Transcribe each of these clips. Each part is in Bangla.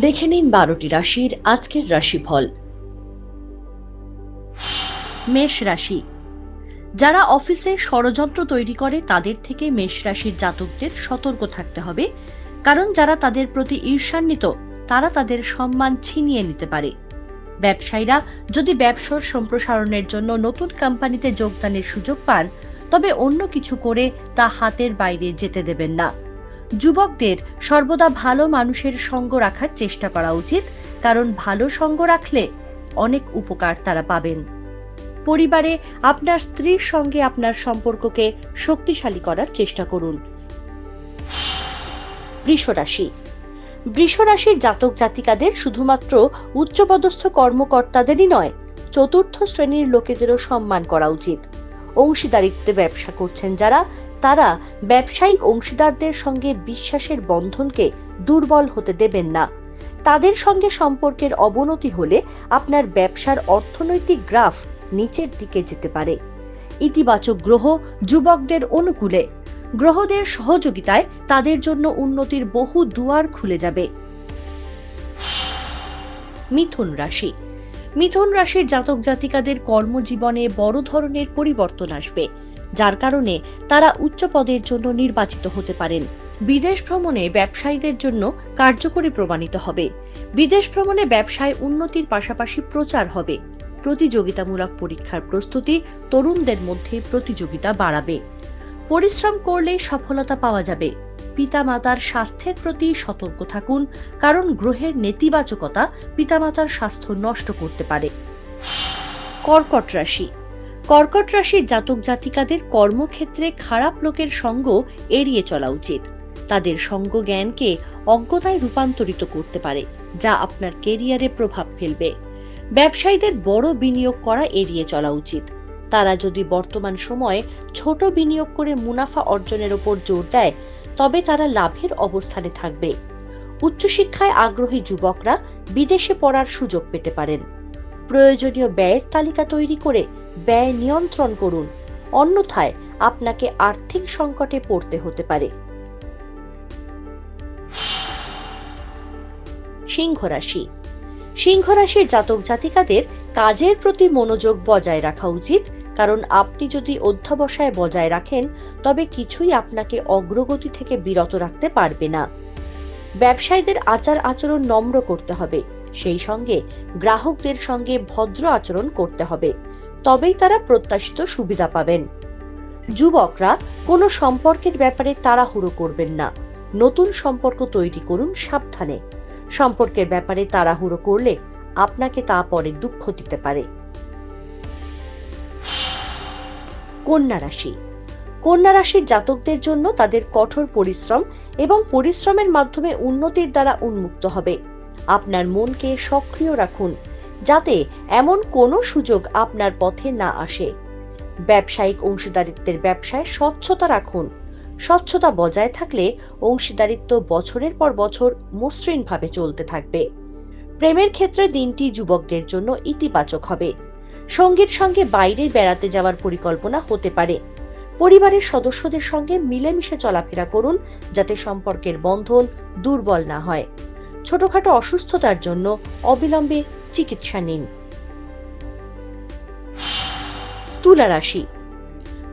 দেখে নিন বারোটি রাশির আজকের রাশিফল। মেষ রাশি। যারা অফিসে ষড়যন্ত্র তৈরি করে, তাদের থেকে মেষ রাশির জাতকদের সতর্ক থাকতে হবে। কারণ যারা তাদের প্রতি ঈর্ষান্বিত, তারা তাদের সম্মান ছিনিয়ে নিতে পারে। ব্যবসায়ীরা যদি ব্যবসার সম্প্রসারণের জন্য নতুন কোম্পানিতে যোগদানের সুযোগ পান, তবে অন্য কিছু করে তা হাতের বাইরে যেতে দেবেন না। যুবকদের সর্বদা ভালো মানুষের সঙ্গ রাখার চেষ্টা করা উচিত, কারণ ভালো সঙ্গ রাখলে অনেক উপকার তারা পাবেন। পরিবারে আপনার স্ত্রীর সঙ্গে আপনার সম্পর্ককে শক্তিশালী করার চেষ্টা করুন। বৃষরাশি। বৃষরাশির জাতক জাতিকাদের শুধুমাত্র উচ্চপদস্থ কর্মকর্তাদেরই নয়, চতুর্থ শ্রেণির লোকেদেরও সম্মান করা উচিত। অংশীদারিত্বে ব্যবসা করছেন যারা তারা ব্যবসায়িক অংশীদারদের সঙ্গে বিশ্বাসের বন্ধনকে দুর্বল হতে দেবেন না। তাদের সঙ্গে সম্পর্কের অবনতি হলে আপনার ব্যবসার অর্থনৈতিক গ্রাফ নিচের দিকে যেতে পারে। ইতিবাচক গ্রহ যুবকদের অনুকূলে। গ্রহদের সহযোগিতায় তাদের জন্য উন্নতির বহু দুয়ার খুলে যাবে। মিথুন রাশি। মিথুন রাশির জাতক জাতিকাদের কর্মজীবনে বড় ধরনের পরিবর্তন আসবে। যার কারণে তারা উচ্চ পদের জন্য নির্বাচিত হতে পারেন। বিদেশ ভ্রমণে ব্যবসায়ীদের জন্য কার্যকরী প্রমাণিত হবে। বিদেশ ভ্রমণে ব্যবসায় উন্নতির পাশাপাশি প্রচার হবে। প্রতিযোগিতামূলক পরীক্ষার প্রস্তুতি তরুণদের মধ্যে প্রতিযোগিতা বাড়াবে। পরিশ্রম করলেই সফলতা পাওয়া যাবে। পিতামাতার স্বাস্থ্যের প্রতি সতর্ক থাকুন, কারণ গ্রহের নেতিবাচকতা পিতামাতার স্বাস্থ্য নষ্ট করতে পারে। কর্কট রাশি কর্কট রাশির জাতক জাতিকাদের কর্মক্ষেত্রে খারাপ লোকের সঙ্গ এড়িয়ে চলা উচিত। তাদের সঙ্গ জ্ঞানকে অজ্ঞতায় রূপান্তরিত করতে পারে, যা আপনার কেরিয়ারে প্রভাব ফেলবে। ব্যবসায়ীদের বড় বিনিয়োগ করা এড়িয়ে চলা উচিত। তারা যদি বর্তমান সময়ে ছোট বিনিয়োগ করে মুনাফা অর্জনের ওপর জোর দেয়, তবে তারা লাভের অবস্থানে থাকবে। উচ্চশিক্ষায় আগ্রহী যুবকরা বিদেশে পড়ার সুযোগ পেতে পারেন। প্রয়োজনীয় ব্যয়ের তালিকা তৈরি করে ব্যয় নিয়ন্ত্রণ করুন। অন্যথায় আপনাকে আর্থিক সংকটে পড়তে হতে পারে। সিংহ রাশি। সিংহ রাশির জাতক জাতিকাদের কাজের প্রতি মনোযোগ বজায় রাখা উচিত। কারণ আপনি যদি অধ্যবসায় বজায় রাখেন, তবে কিছুই আপনাকে অগ্রগতি থেকে বিরত রাখতে পারবে না। ব্যবসায়ীদের আচার আচরণ নম্র করতে হবে। সেই সঙ্গে গ্রাহকদের সঙ্গে ভদ্র আচরণ করতে হবে। তবেই তারা প্রত্যাশিত সুবিধা পাবেন। যুবকরা কোনো সম্পর্কের ব্যাপারে তাড়াহুড়ো করবেন না। নতুন সম্পর্ক তৈরি করুন সাবধানে। সম্পর্কের ব্যাপারে তাড়াহুড়ো করলে আপনাকে তা পরে দুঃখ দিতে পারে। কন্যা রাশি। কন্যা রাশির জাতকদের জন্য তাদের কঠোর পরিশ্রম এবং পরিশ্রমের মাধ্যমে উন্নতির দ্বারা উন্মুক্ত হবে। আপনার মনকে সক্রিয় রাখুন, যাতে এমন কোনো সুযোগ আপনার পথে না আসে। ব্যবসায়িক অংশীদারিত্বের ব্যবসায় স্বচ্ছতা রাখুন। স্বচ্ছতা বজায় থাকলে অংশীদারিত্ব বছরের পর বছর মসৃণভাবে চলতে থাকবে। প্রেমের ক্ষেত্রে দিনটি যুবকদের জন্য ইতিবাচক হবে। সঙ্গীর সঙ্গে বাইরে বেড়াতে যাওয়ার পরিকল্পনা হতে পারে। পরিবারের সদস্যদের সঙ্গে মিলেমিশে চলাফেরা করুন, যাতে সম্পর্কের বন্ধন দুর্বল না হয়। ছোটখাটো অসুস্থতার জন্য অবিলম্বে চিকিৎসা নিন। তুলা রাশি।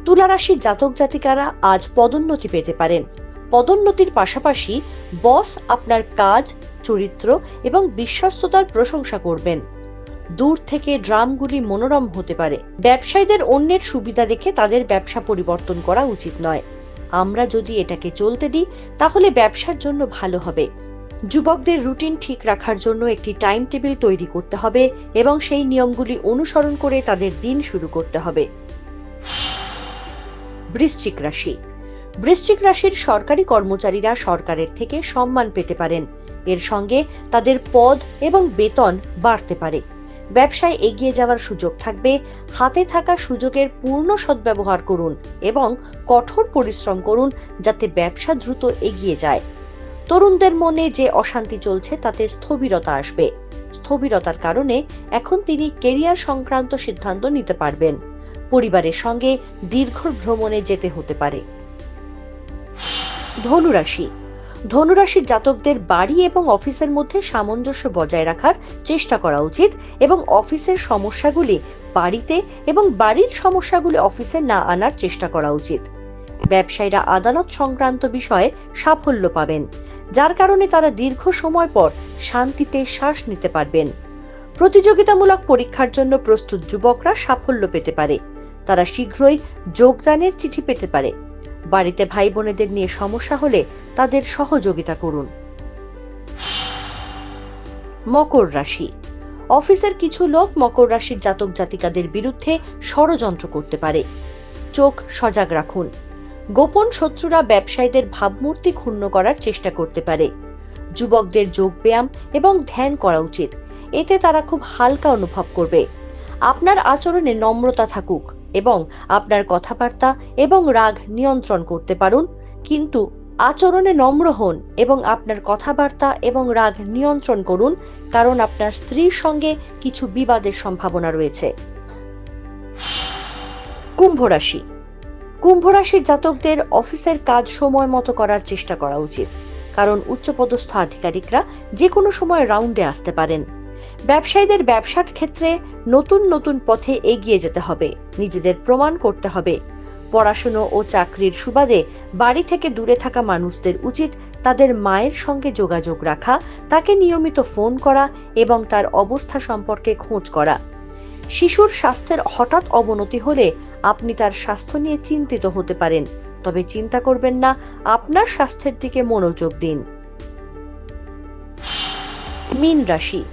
তুলা রাশির জাতক জাতিকারা আজ পদোন্নতি পেতে পারেন। পদোন্নতির পাশাপাশি বস আপনার কাজ, চরিত্র এবং বিশ্বস্ততার প্রশংসা করবেন। দূর থেকে ড্রামগুলি মনোরম হতে পারে। ব্যবসায়ীদের অন্যের সুবিধা দেখে তাদের ব্যবসা পরিবর্তন করা উচিত নয়। আমরা যদি এটাকে চলতে দিই, তাহলে ব্যবসার জন্য ভালো হবে। যুবকদের রুটিন ঠিক রাখার জন্য একটি টাইম টেবিল তৈরি করতে হবে এবং সেই নিয়মগুলি অনুসরণ করে তাদের দিন শুরু করতে হবে। বৃশ্চিক রাশি। বৃশ্চিক রাশির সরকারি কর্মচারীরা সরকারের থেকে সম্মান পেতে পারেন। এর সঙ্গে তাদের পদ এবং বেতন বাড়তে পারে। ব্যবসায় এগিয়ে যাওয়ার সুযোগ থাকবে। হাতে থাকা সুযোগের পূর্ণ সদ্ব্যবহার করুন এবং কঠোর পরিশ্রম করুন যাতে ব্যবসা দ্রুত এগিয়ে যায়। তরুণদের মনে যে অশান্তি চলছে, তাতে স্থবিরতা আসবে। স্থবিরতার কারণে এখন তিনি কেরিয়ার সংক্রান্ত সিদ্ধান্ত নিতে পারবেন। পরিবারের সঙ্গে দীর্ঘ ভ্রমণে যেতে হতে পারে। ধনুরাশি। ধনুরাশির জাতকদের বাড়ি এবং অফিসের মধ্যে সামঞ্জস্য বজায় রাখার চেষ্টা করা উচিত এবং অফিসের সমস্যাগুলি বাড়িতে এবং বাড়ির সমস্যাগুলি অফিসে না আনার চেষ্টা করা উচিত। ব্যবসায়ীরা আদালত সংক্রান্ত বিষয়ে সাফল্য পাবেন। যার কারণে তারা দীর্ঘ সময় পর শান্তিতে শ্বাস নিতে পারবেন। প্রতিযোগিতামূলক পরীক্ষার জন্য প্রস্তুত যুবকরা সাফল্য পেতে পারে। তারা শীঘ্রই যোগদানের চিঠি পেতে পারে। বাড়িতে ভাই বোনেদের নিয়ে সমস্যা হলে তাদের সহযোগিতা করুন। মকর রাশি। অফিসের কিছু লোক মকর রাশির জাতক জাতিকাদের বিরুদ্ধে ষড়যন্ত্র করতে পারে। চোখ সজাগ রাখুন। গোপন শত্রুরা ব্যবসায়ীদের ভাবমূর্তি ক্ষুণ্ণ করার চেষ্টা করতে পারে। যুবকদের যোগব্যায়াম এবং ধ্যান করা উচিত। এতে তারা খুব হালকা অনুভব করবে। আপনার আচরণে নম্রতা থাকুক এবং আপনার কথাবার্তা এবং রাগ নিয়ন্ত্রণ করতে পারুন। কিন্তু আচরণে নম্র হন এবং আপনার কথাবার্তা এবং রাগ নিয়ন্ত্রণ করুন, কারণ আপনার স্ত্রীর সঙ্গে কিছু বিবাদের সম্ভাবনা রয়েছে। কুম্ভ রাশি। কুম্ভ রাশির জাতকদের অফিসের কাজ সময় মতো করার চেষ্টা করা উচিত, কারণ উচ্চপদস্থ আধিকারিকরা যে কোনো সময় রাউন্ডে আসতে পারেন। ব্যবসায়ীদের ব্যবসার ক্ষেত্রে নতুন নতুন পথে এগিয়ে যেতে হবে, নিজেদের প্রমাণ করতে হবে। পড়াশুনো ও চাকরির সুবাদে বাড়ি থেকে দূরে থাকা মানুষদের উচিত তাদের মায়ের সঙ্গে যোগাযোগ রাখা, তাকে নিয়মিত ফোন করা এবং তার অবস্থা সম্পর্কে খোঁজ করা। শিশুর স্বাস্থ্যের হঠাৎ অবনতি হলে আপনি তার স্বাস্থ্য নিয়ে চিন্তিত হতে পারেন। তবে চিন্তা করবেন না, আপনার স্বাস্থ্যের দিকে মনোযোগ দিন। মীন রাশি।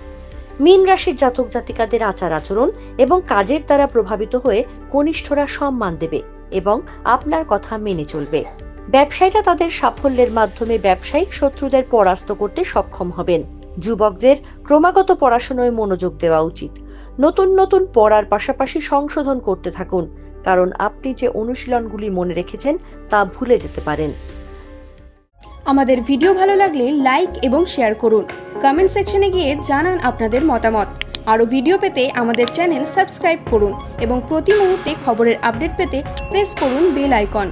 মীন রাশির জাতক জাতিকাদের আচার আচরণ এবং কাজের দ্বারা প্রভাবিত হয়ে কনিষ্ঠরা সম্মান দেবে এবং আপনার কথা মেনে চলবে। ব্যবসায়ীরা তাদের সাফল্যের মাধ্যমে ব্যবসায়িক শত্রুদের পরাস্ত করতে সক্ষম হবেন। যুবকদের ক্রমাগত পড়াশোনায় মনোযোগ দেওয়া উচিত। নতুন নতুন পড়ার পাশাপাশি সংশোধন করতে থাকুন, কারণ আপনি যে অনুশীলনগুলি মনে রেখেছেন তা ভুলে যেতে পারেন। আমাদের ভিডিও ভালো লাগলে লাইক এবং শেয়ার করুন। কমেন্ট সেকশনে গিয়ে জানান আপনাদের মতামত। আরও ভিডিও পেতে আমাদের চ্যানেল সাবস্ক্রাইব করুন এবং প্রতি মুহূর্তে খবরের আপডেট পেতে প্রেস করুন বেল আইকন।